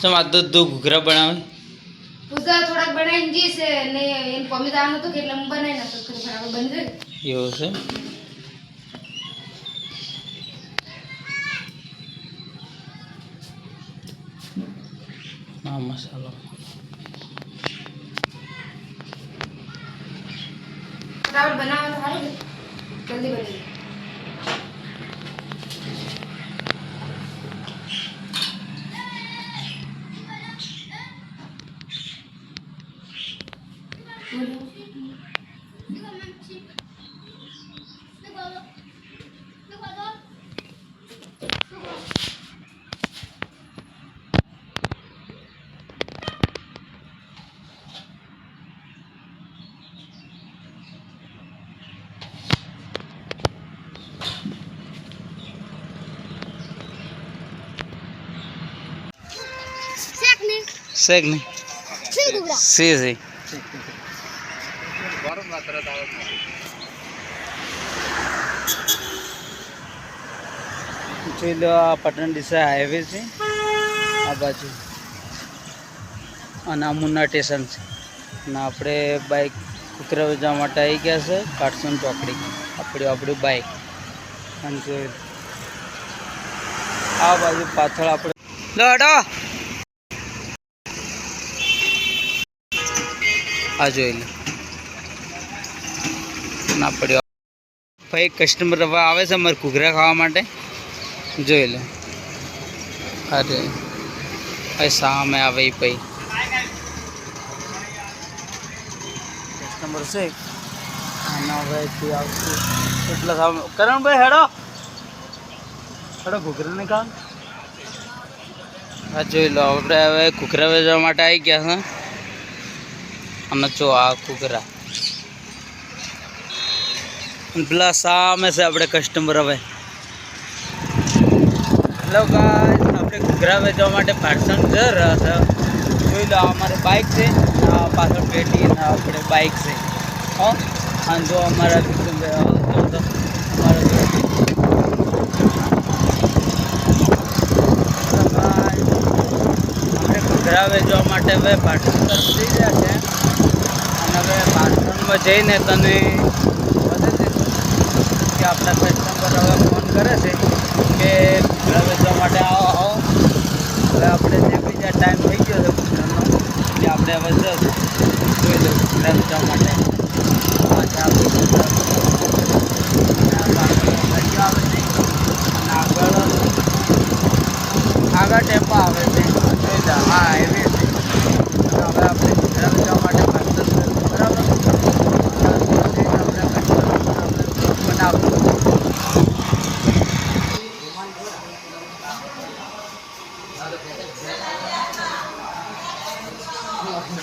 ચમ આ તો દૂધ ઘૂઘરા બનાવે પૂજા થોડાક બનાવીને છે ને એને પમી જવાનું હતું કે એટલે હું બનાવી નાખું બરાબર બની જાય એવું છે? આ મસાલો. બરાબર બનાવવાનું સારું જલ્દી બની જાય Segue, né? Segue, né? Sim, sim. શેક નહીં સી સી જોઈ લો આ પટણ ડીસા હાઈવે છે. આ બાજુ. અને આ મુન્ના સ્ટેશન છે. અને આપણે બાઇક કુકરાવે જવા માટે આવી ગયા છે કાટસન ચોકડી. આપણી આપણી બાઇક અને જોઈ આ બાજુ પાછળ આપણે લો આ જોઈ લો. ના પડ્યો. ભાઈ કસ્ટમર હવે આવે છે અમારે ઘૂઘરા ખાવા માટે? જોઈ લે. અરે ભાઈ સામે આવે એ ભાઈ. કસ્ટમર છે? આવશે. એટલા સામે કરણભાઈ હેડો. હેડો ઘૂઘરા ને કામ હા જોઈ લો. આપણે હવે ઘૂઘરા વેચવા માટે આવી ગયા છે અને જો આ ઘૂઘરા. પેલા સામે છે આપણે કસ્ટમર હવે. હેલો ગાઈસ આપણે ઘૂઘરા વેચવા માટે પાર્સલ જઈ રહ્યા છે. જોઈ લો અમારે બાઇક છે. પાછળ પેટી આપણે બાઇક છે. હો? અને જો અમારા આપણે ઘૂઘરા વેચવા માટે હવે પાર્સલ થઈ ગયા છે. અને હવે પાર્સલમાં જઈને તને આપણા કસ્ટમર હવે ફોન કરે છે કે ઘૂઘરા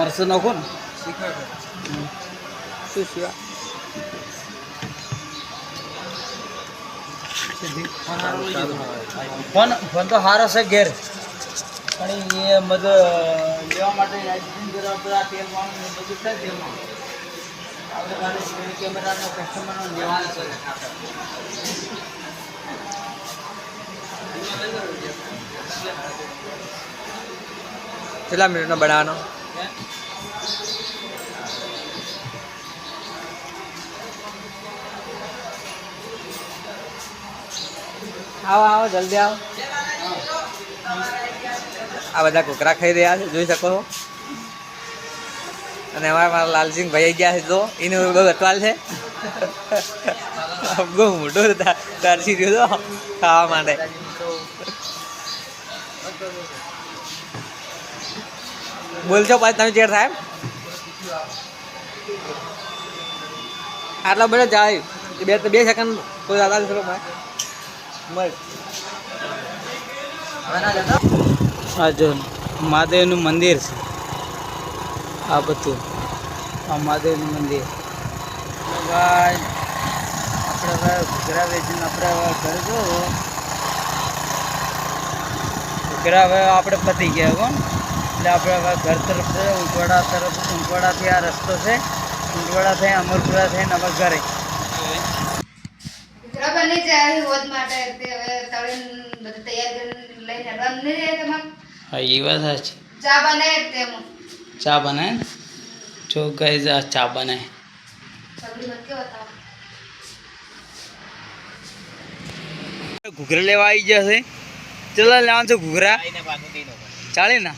મરસું નાખો ને. શું સિવા ફોન ફોન તો સારો છે ઘેર. પણ એ મતલબ લેવા માટે તેલ વાળું બધું છે તેલમાં આપણે કાલે કેમેરાનો કસ્ટમરનો લેવાનો છે. કેટલા મિનિટનો બનાવવાનો? આવો આવો, જલ્દી આવો. આ બધા કુકરા ખાઈ રહ્યા છે, જોઈ શકો છો. અને અમારા મારા લાલસિંહ ભાઈ ગયા છે તો એને બહુ અટવાલ છે. બહુ મોટો તરસી રહ્યો તો ખાવા માટે. બોલશો પાછ તમે ચેર એમ? આટલા બધા જાય. બે બે સેકન્ડ કોઈ દાદા થોડો મળ આ જો મહાદેવનું મંદિર છે. આ બધું. આ મહાદેવનું મંદિર. ભાઈ આપણે હવે ઘૂઘરા વેચીને આપણે હવે ઘરે જો હવે આપણે પતી ગયા કોણ એટલે આપણે હવે ઘર તરફ છે ઉંટવાડા તરફ ઉંટવાડાથી આ રસ્તો છે. ઉંટવાડા થઈ અમરપુરા થઈને હવે ઘરે. ઘૂઘરા બની હોદ માટે તે હવે તળીને બધું તૈયાર કરીને લઈને હેડવાનું. નહીં જાય તમારે હા એ વાત સાચી. ચા બનાવે તેમાં ચા બનાય? જો ગઈ આ ચા બનાય. ઘૂઘરા લેવા આવી ગયા છે. ચલો લેવાનું છે ઘૂઘરા ચાલે ના?